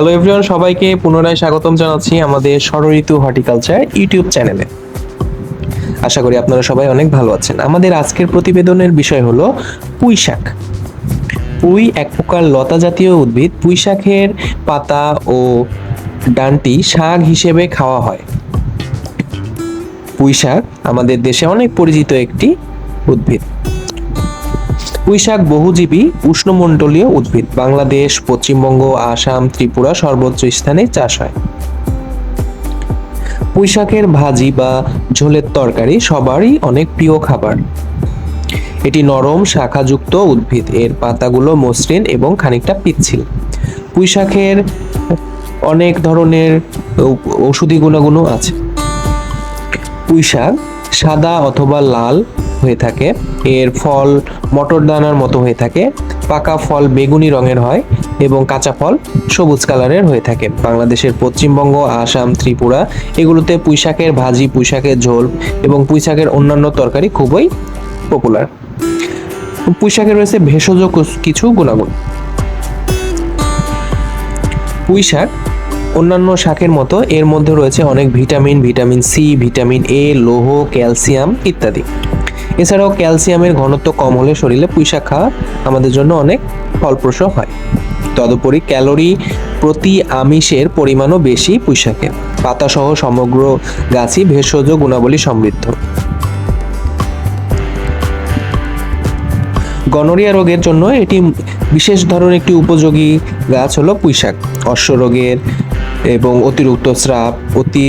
Hello everyone সবাইকে পুনরায় স্বাগতম জানাচ্ছি আমাদের ষড়ঋতু হর্টিকালচার ইউটিউব চ্যানেলে। আশা করি আপনারা সবাই অনেক ভালো আছেন। আমাদের আজকের প্রতিবেদনের বিষয় হলো পুঁই শাক। পুঁই এক প্রকার লতা জাতীয় উদ্ভিদ। পুঁই শাকের পাতা ও ডানটি শাক হিসেবে খাওয়া হয়। পুঁই শাক আমাদের দেশে অনেক পরিচিত একটি উদ্ভিদ। পুঁই শাক বহুজীবী উষ্ণমণ্ডলীয় উদ্ভিদ। বাংলাদেশ, পশ্চিমবঙ্গ, আসাম, ত্রিপুরা সর্বোচ্চ স্থানে চাষ হয়। পুঁই শাকের ভাজি বা ঝোলের তরকারি সবারই অনেক প্রিয় খাবার। এটি নরম, শাখাযুক্ত উদ্ভিদ। এর পাতাগুলো মসৃণ এবং খানিকটা পিচ্ছিল। পুঁই শাকের অনেক ধরনের ঔষধি গুণাগুণও আছে। পুঁই শাক সাদা অথবা লাল হয়ে থাকে। এর ফল মটর দানার মতো হয়ে থাকে। পাকা ফল বেগুনি রঙের হয় এবং কাঁচা ফল সবুজ কালারের হয়ে থাকে। বাংলাদেশের পশ্চিমবঙ্গ, আসাম, ত্রিপুরা এগুলোতে পুঁইশাকের ভাজি, পুঁইশাকের ঝোল এবং পুঁই শাকের অন্যান্য তরকারি খুবই পপুলার পুঁই শাকের রয়েছে ভেষজ কিছু গুণাগুণ। পুঁইশাক অন্যান্য শাকের মতো, এর মধ্যে রয়েছে অনেক vitamin vitamin C, vitamin A, লৌহ, ক্যালসিয়াম ইত্যাদি। এছাড়াও ক্যালসিয়ামের ঘনত্ব কম হলে শরীরে পুঁই শাক খাওয়া আমাদের জন্য অনেক ফলপ্রসূ হয়। তদুপরি ক্যালোরি প্রতি আমিষের পরিমাণও বেশি পুঁই শাকের পাতাসহ সমগ্র গাছই ভেষজ গুণাবলী সমৃদ্ধ। গনোরিয়া রোগের জন্য এটি বিশেষ ধরনের একটি উপযোগী গাছ হলো পুঁইশাক। অশ্ব রোগের এবং অতিরিক্ত স্রাব, অতি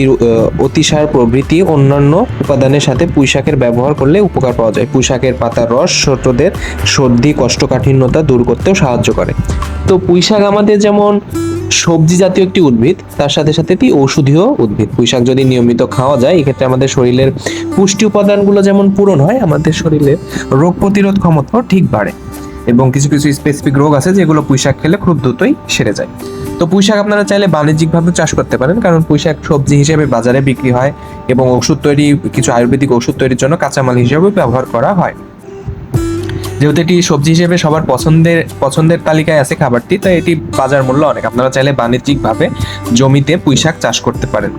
অতিসার প্রভৃতি অন্যান্য উপাদানের সাথে পুঁইশাকের ব্যবহার করলে উপকার পাওয়া যায়। পুঁইশাকের পাতার রস ছোটদের সর্দি কোষ্ঠকাঠিন্যতা দূর করতেও সাহায্য করে। তো পুঁইশাক আমাদের যেমন সবজি জাতীয় একটি উদ্ভিদ, তার সাথে সাথে একটি ঔষধীয় উদ্ভিদ। পুঁইশাক যদি নিয়মিত খাওয়া যায়, এক্ষেত্রে আমাদের শরীরের পুষ্টি উপাদানগুলো যেমন পূরণ হয়, আমাদের শরীরে রোগ প্রতিরোধ ক্ষমতাও ঠিক বাড়ে। এবং কিছু কিছু স্পেসিফিক রোগ আছে যেগুলো পুঁইশাক খেলে খুব দ্রুতই সেরে যায়। তো পুঁইশাক আপনারা চাইলে বাণিজ্যিকভাবে চাষ করতে পারেন, কারণ পুঁইশাক সবজি হিসেবে বাজারে বিক্রি হয় এবং ওষুধ তৈরি, কিছু আয়ুর্বেদিক ওষুধ তৈরির জন্য কাঁচামাল হিসেবে ব্যবহার করা হয়। যেহেতু এটি সবজি হিসেবে সবার পছন্দের পছন্দের তালিকায় আছে খাবারটি, তাই এটি বাজার মূল্য অনেক। আপনারা চাইলে বাণিজ্যিকভাবে জমিতে পুঁইশাক চাষ করতে পারেন।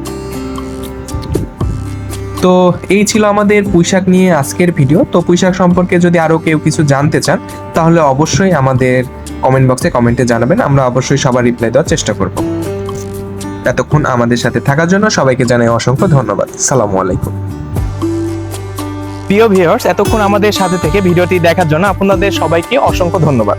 তো এই ছিল আমাদের পুঁইশাক নিয়ে আজকের ভিডিও তো পুঁইশাক সম্পর্কে যদি আরও কেউ কিছু জানতে চান, তাহলে অবশ্যই আমাদের কমেন্ট বক্সে কমেন্টে জানাবেন। আমরা অবশ্যই সবার রিপ্লাই দেওয়ার চেষ্টা করব। এতক্ষণ আমাদের সাথে থাকার জন্য সবাইকে জানাই অসংখ্য ধন্যবাদ। সালামু আলাইকুম। প্রিয় ভিউয়ার্স এতক্ষণ আমাদের সাথে থেকে ভিডিওটি দেখার জন্য আপনাদের সবাইকে অসংখ্য ধন্যবাদ।